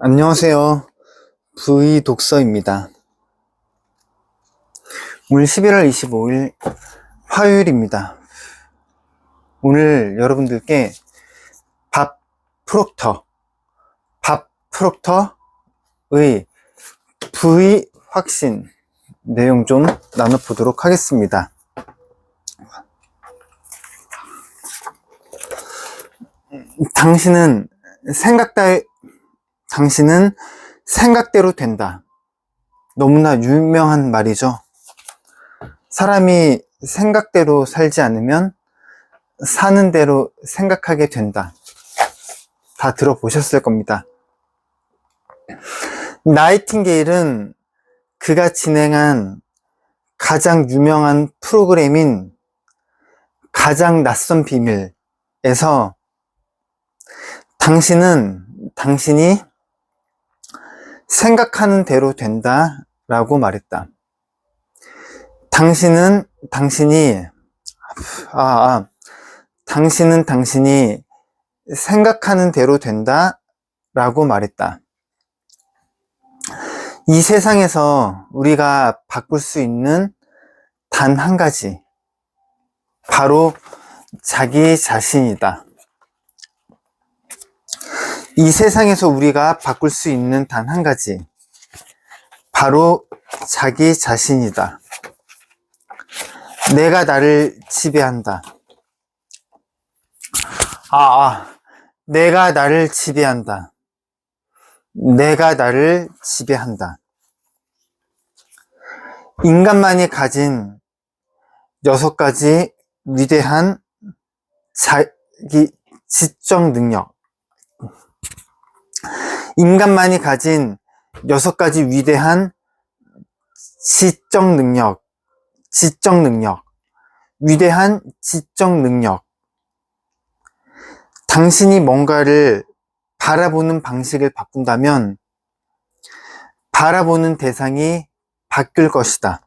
안녕하세요. V 독서입니다. 오늘 11월 25일 화요일입니다. 오늘 여러분들께 밥 프록터, 밥 프록터의 V 확신 내용 좀 나눠보도록 하겠습니다. 당신은 생각 따 당신은 생각대로 된다. 너무나 유명한 말이죠. 사람이 생각대로 살지 않으면 사는 대로 생각하게 된다. 다 들어보셨을 겁니다. 나이팅게일은 그가 진행한 가장 유명한 프로그램인 가장 낯선 비밀에서 당신은 당신이 생각하는 대로 된다 라고 말했다. 당신은 당신이 아, 아 당신은 당신이 생각하는 대로 된다 라고 말했다. 이 세상에서 우리가 바꿀 수 있는 단 한 가지. 바로 자기 자신이다. 이 세상에서 우리가 바꿀 수 있는 단 한 가지. 바로 자기 자신이다. 내가 나를 지배한다. 아, 아, 내가 나를 지배한다. 내가 나를 지배한다. 인간만이 가진 여섯 가지 위대한 자기 지적 능력. 인간만이 가진 여섯 가지 위대한 지적 능력, 지적 능력, 위대한 지적 능력. 당신이 뭔가를 바라보는 방식을 바꾼다면 바라보는 대상이 바뀔 것이다.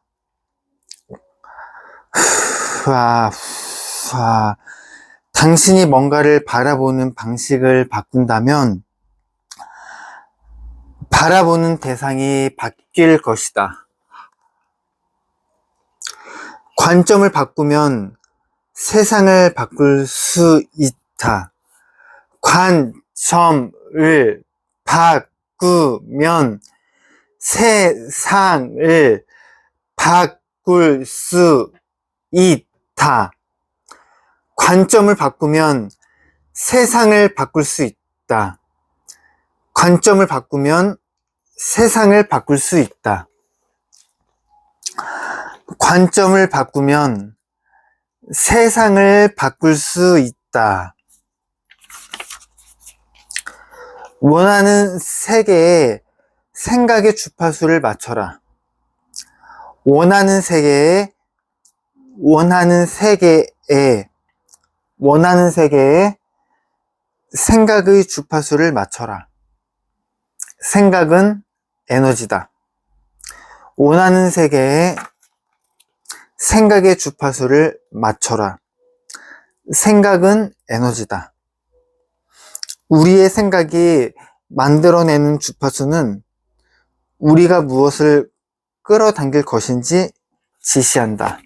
와, 와. 당신이 뭔가를 바라보는 방식을 바꾼다면 바라보는 대상이 바뀔 것이다. 관점을 바꾸면 세상을 바꿀 수 있다. 관점을 바꾸면 세상을 바꿀 수 있다. 관점을 바꾸면 세상을 바꿀 수 있다. 관점을 바꾸면 세상을 바꿀 수 있다. 관점을 바꾸면 세상을 바꿀 수 있다. 원하는 세계에 생각의 주파수를 맞춰라. 원하는 세계에, 원하는 세계에, 원하는 세계에 생각의 주파수를 맞춰라. 생각은 에너지다. 원하는 세계에 생각의 주파수를 맞춰라. 생각은 에너지다. 우리의 생각이 만들어내는 주파수는 우리가 무엇을 끌어당길 것인지 지시한다.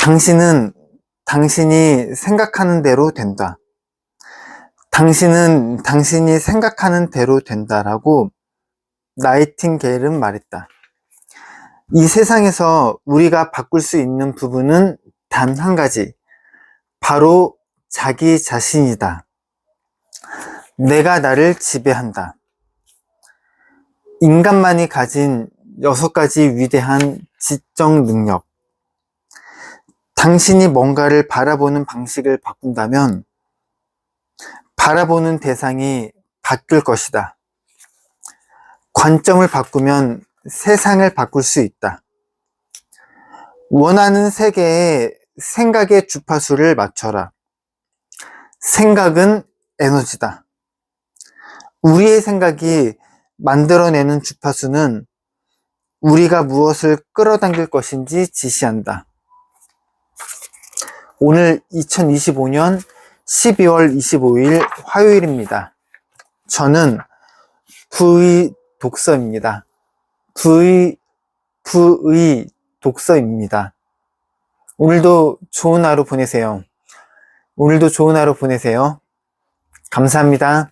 당신은 당신이 생각하는 대로 된다. 당신은 당신이 생각하는 대로 된다라고 나이팅게일은 말했다. 이 세상에서 우리가 바꿀 수 있는 부분은 단 한 가지. 바로 자기 자신이다. 내가 나를 지배한다. 인간만이 가진 여섯 가지 위대한 지적 능력. 당신이 뭔가를 바라보는 방식을 바꾼다면 바라보는 대상이 바뀔 것이다. 관점을 바꾸면 세상을 바꿀 수 있다. 원하는 세계에 생각의 주파수를 맞춰라. 생각은 에너지다. 우리의 생각이 만들어내는 주파수는 우리가 무엇을 끌어당길 것인지 지시한다. 오늘 2025년 12월 25일 화요일입니다. 저는 부의 독서입니다. 부의, 부의 독서입니다. 오늘도 좋은 하루 보내세요. 오늘도 좋은 하루 보내세요. 감사합니다.